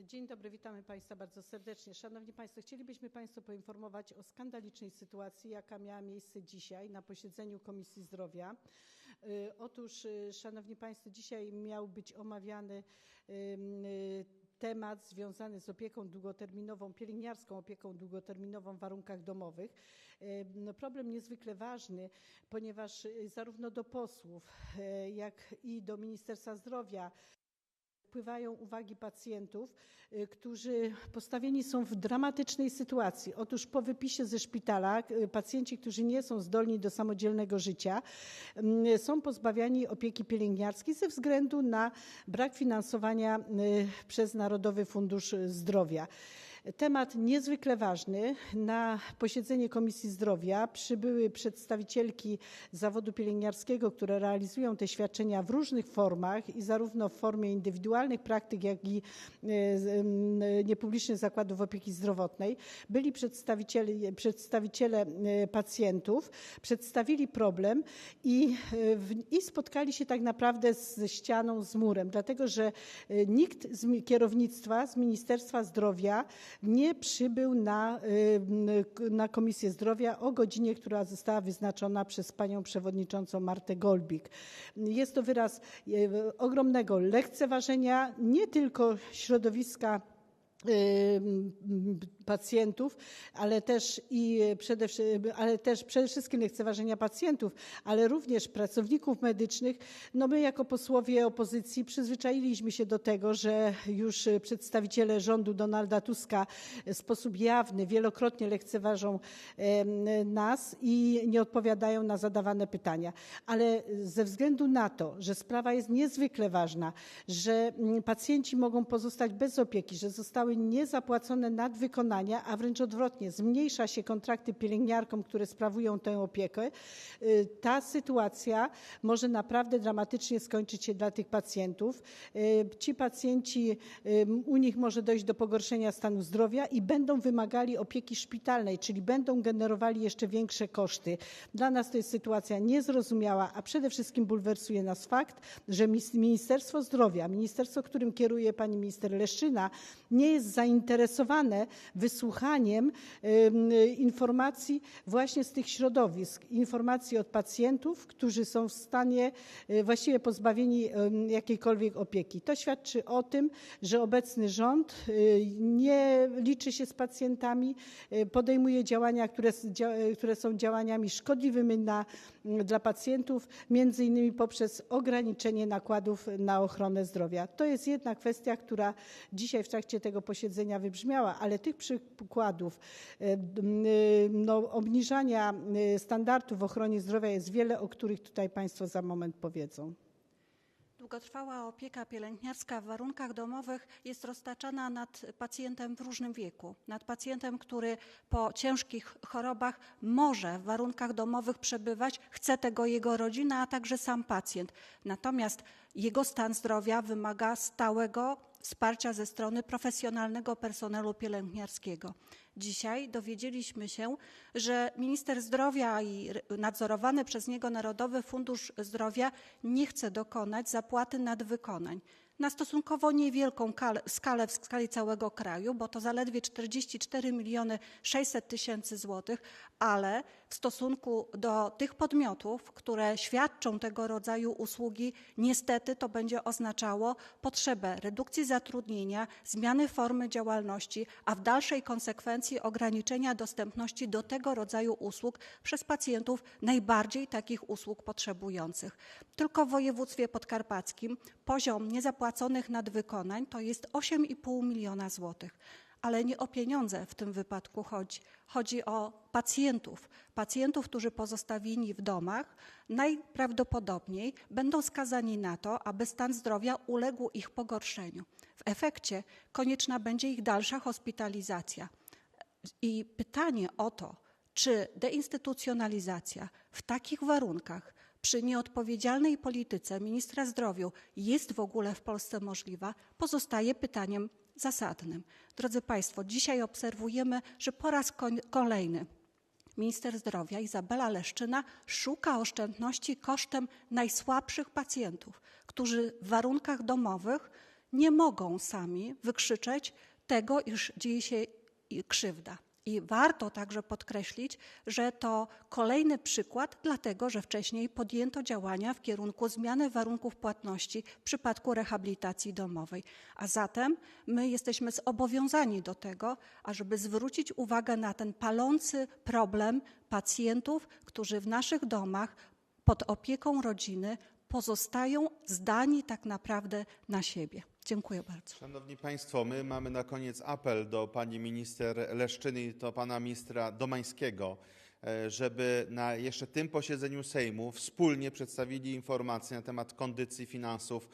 Dzień dobry, witamy Państwa bardzo serdecznie. Szanowni Państwo, chcielibyśmy Państwa poinformować o skandalicznej sytuacji, jaka miała miejsce dzisiaj na posiedzeniu Komisji Zdrowia. Y, Otóż, y, Szanowni Państwo, dzisiaj miał być omawiany y, temat związany z opieką długoterminową, pielęgniarską opieką długoterminową w warunkach domowych. No problem niezwykle ważny, ponieważ zarówno do posłów, jak i do Ministerstwa Zdrowia wpływają uwagi pacjentów, y, którzy postawieni są w dramatycznej sytuacji. Otóż po wypisie ze szpitala y, pacjenci, którzy nie są zdolni do samodzielnego życia, mm, są pozbawiani opieki pielęgniarskiej ze względu na brak finansowania y, przez Narodowy Fundusz Zdrowia. Temat niezwykle ważny. Na posiedzenie Komisji Zdrowia przybyły przedstawicielki zawodu pielęgniarskiego, które realizują te świadczenia w różnych formach i zarówno w formie indywidualnych praktyk, jak i e, niepublicznych zakładów opieki zdrowotnej. Byli przedstawiciele, e, pacjentów, przedstawili problem i, e, i spotkali się tak naprawdę ze ścianą, z murem, dlatego że nikt z kierownictwa, z Ministerstwa Zdrowia nie przybył na, y, na Komisję Zdrowia o godzinie, która została wyznaczona przez panią przewodniczącą Martę Golbik. Jest to wyraz y, ogromnego lekceważenia nie tylko środowiska pacjentów, ale też i przede, ale też przede wszystkim lekceważenia pacjentów, ale również pracowników medycznych. No my jako posłowie opozycji przyzwyczailiśmy się do tego, że już przedstawiciele rządu Donalda Tuska w sposób jawny wielokrotnie lekceważą nas i nie odpowiadają na zadawane pytania. Ale ze względu na to, że sprawa jest niezwykle ważna, że mm, pacjenci mogą pozostać bez opieki, że zostały niezapłacone nadwykonania, a wręcz odwrotnie, zmniejsza się kontrakty pielęgniarkom, które sprawują tę opiekę, y, ta sytuacja może naprawdę dramatycznie skończyć się dla tych pacjentów. Y, Ci pacjenci, y, u nich może dojść do pogorszenia stanu zdrowia i będą wymagali opieki szpitalnej, czyli będą generowali jeszcze większe koszty. Dla nas to jest sytuacja niezrozumiała, a przede wszystkim bulwersuje nas fakt, że Ministerstwo Zdrowia, ministerstwo, którym kieruje pani minister Leszczyna, nie jest zainteresowane wysłuchaniem informacji właśnie z tych środowisk, informacji od pacjentów, którzy są w stanie y, właściwie pozbawieni jakiejkolwiek opieki. To świadczy o tym, że obecny rząd y, nie liczy się z pacjentami, y, podejmuje działania, które, które są działaniami szkodliwymi na, dla pacjentów, między innymi poprzez ograniczenie nakładów na ochronę zdrowia. To jest jedna kwestia, która dzisiaj w trakcie tego posiedzenia wybrzmiała, ale tych przykładów m, y, no, obniżania y, standardów w ochronie zdrowia jest wiele, o których tutaj Państwo za moment powiedzą. Długotrwała opieka pielęgniarska w warunkach domowych jest roztaczana nad pacjentem w różnym wieku. Nad pacjentem, który po ciężkich chorobach może w warunkach domowych przebywać, chce tego jego rodzina, a także sam pacjent. Natomiast jego stan zdrowia wymaga stałego wsparcia ze strony profesjonalnego personelu pielęgniarskiego. Dzisiaj dowiedzieliśmy się, że minister zdrowia i nadzorowany przez niego Narodowy Fundusz Zdrowia nie chce dokonać zapłaty nadwykonań na stosunkowo niewielką kal- skalę w skali całego kraju, bo to zaledwie 44 miliony 600 tysięcy złotych, ale w stosunku do tych podmiotów, które świadczą tego rodzaju usługi, niestety to będzie oznaczało potrzebę redukcji zatrudnienia, zmiany formy działalności, a w dalszej konsekwencji ograniczenia dostępności do tego rodzaju usług przez pacjentów najbardziej takich usług potrzebujących. Tylko w województwie podkarpackim poziom niezapłaconych nadwykonań to jest 8,5 miliona złotych. Ale nie o pieniądze w tym wypadku chodzi. Chodzi o pacjentów. Pacjentów, którzy pozostawieni w domach najprawdopodobniej będą skazani na to, aby stan zdrowia uległ ich pogorszeniu. W efekcie konieczna będzie ich dalsza hospitalizacja. I pytanie o to, czy deinstytucjonalizacja w takich warunkach przy nieodpowiedzialnej polityce ministra zdrowia jest w ogóle w Polsce możliwa, pozostaje pytaniem zasadnym. Drodzy Państwo, dzisiaj obserwujemy, że po raz kolejny Minister zdrowia Izabela Leszczyna szuka oszczędności kosztem najsłabszych pacjentów, którzy w warunkach domowych nie mogą sami wykrzyczeć tego, iż dzieje się krzywda. I warto także podkreślić, że to kolejny przykład, dlatego że wcześniej podjęto działania w kierunku zmiany warunków płatności w przypadku rehabilitacji domowej. A zatem my jesteśmy zobowiązani do tego, ażeby zwrócić uwagę na ten palący problem pacjentów, którzy w naszych domach pod opieką rodziny pozostają zdani tak naprawdę na siebie. Dziękuję bardzo. Szanowni Państwo, my mamy na koniec apel do pani minister Leszczyny i do pana ministra Domańskiego, e, żeby na jeszcze tym posiedzeniu Sejmu wspólnie przedstawili informacje na temat kondycji finansów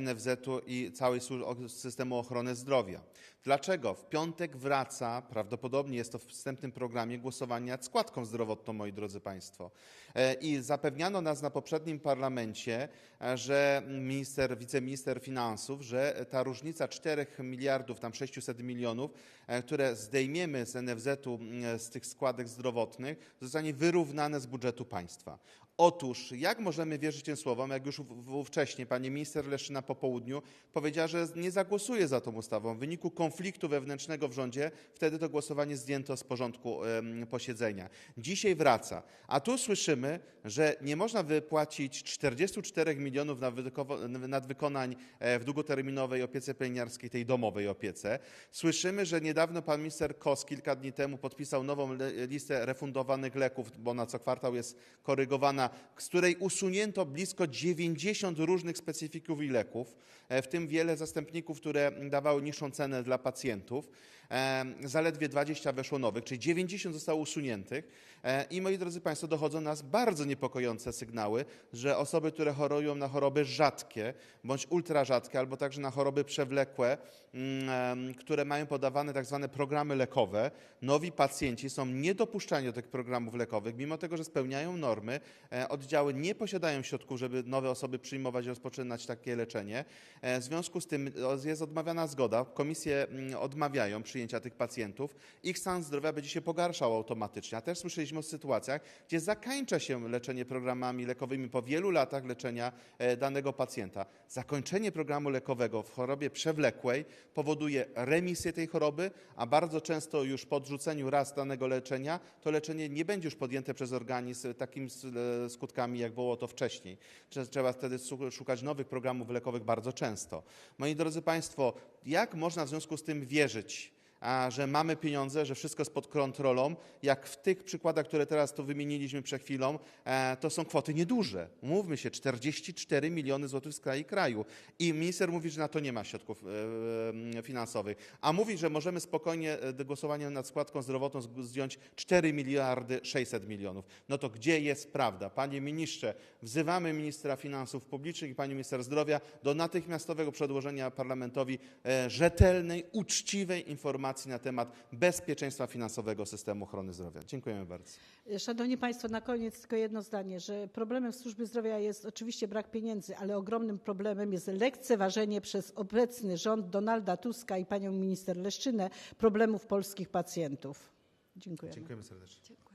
NFZ-u i całej systemu ochrony zdrowia. Dlaczego? W piątek wraca, prawdopodobnie jest to w wstępnym programie, głosowanie nad składką zdrowotną, moi drodzy Państwo. E, I zapewniano nas na poprzednim parlamencie, e, że minister, wiceminister finansów, że ta różnica 4 miliardów, tam 600 milionów, e, które zdejmiemy z NFZ-u z tych składek zdrowotnych, zostanie wyrównane z budżetu państwa. Otóż, jak możemy wierzyć tym słowom, jak już wcześniej pani minister Leszczyna po południu powiedziała, że nie zagłosuje za tą ustawą. W wyniku konfliktu wewnętrznego w rządzie wtedy to głosowanie zdjęto z porządku posiedzenia. Dzisiaj wraca. A tu słyszymy, że nie można wypłacić 44 milionów nadwykonań e, w długoterminowej opiece pielęgniarskiej, tej domowej opiece. Słyszymy, że niedawno pan minister Kos kilka dni temu podpisał nową listę refundowanych leków, bo ona co kwartał jest korygowana, z której usunięto blisko 90 różnych specyfików i leków, e, w tym wiele zastępników, które dawały niższą cenę dla pacjentów. E, Zaledwie 20 weszło nowych, czyli 90 zostało usuniętych. E, I moi drodzy Państwo, dochodzą nas bardzo niepokojące sygnały, że osoby, które chorują na choroby rzadkie bądź ultrarzadkie, albo także na choroby przewlekłe, mm, które mają podawane tak zwane programy lekowe, nowi pacjenci są niedopuszczani do tych programów lekowych, mimo tego, że spełniają normy. E, Oddziały nie posiadają środków, żeby nowe osoby przyjmować i rozpoczynać takie leczenie. E, W związku z tym o, jest odmawiana zgoda. Komisje mm, odmawiają przyjęcia tych pacjentów. Ich stan zdrowia będzie się pogarszał automatycznie. A też słyszeliśmy o sytuacjach, gdzie zakańcza się leczenie programami lekowymi po wielu latach leczenia e, danego pacjenta. Zakończenie programu lekowego w chorobie przewlekłej powoduje remisję tej choroby, a bardzo często już po odrzuceniu raz danego leczenia to leczenie nie będzie już podjęte przez organizm takim e, skutkami, jak było to wcześniej. Trze- Trzeba wtedy szukać nowych programów lekowych bardzo często. Moi drodzy Państwo, jak można w związku z tym wierzyć, że mamy pieniądze, że wszystko jest pod kontrolą, jak w tych przykładach, które teraz tu wymieniliśmy przed chwilą, e, to są kwoty nieduże. Mówmy się, 44 miliony złotych z kraju kraju. I minister mówi, że na to nie ma środków e, e, finansowych. A mówi, że możemy spokojnie do głosowania nad składką zdrowotną zdjąć 4 miliardy 600 milionów. No to gdzie jest prawda? Panie ministrze, wzywamy ministra finansów publicznych i pani minister zdrowia do natychmiastowego przedłożenia parlamentowi rzetelnej, uczciwej informacji na temat bezpieczeństwa finansowego systemu ochrony zdrowia. Dziękujemy bardzo. Szanowni Państwo, na koniec tylko jedno zdanie, że problemem w służbie zdrowia jest oczywiście brak pieniędzy, ale ogromnym problemem jest lekceważenie przez obecny rząd Donalda Tuska i panią minister Leszczynę problemów polskich pacjentów. Dziękuję. Dziękujemy serdecznie. Dziękuję.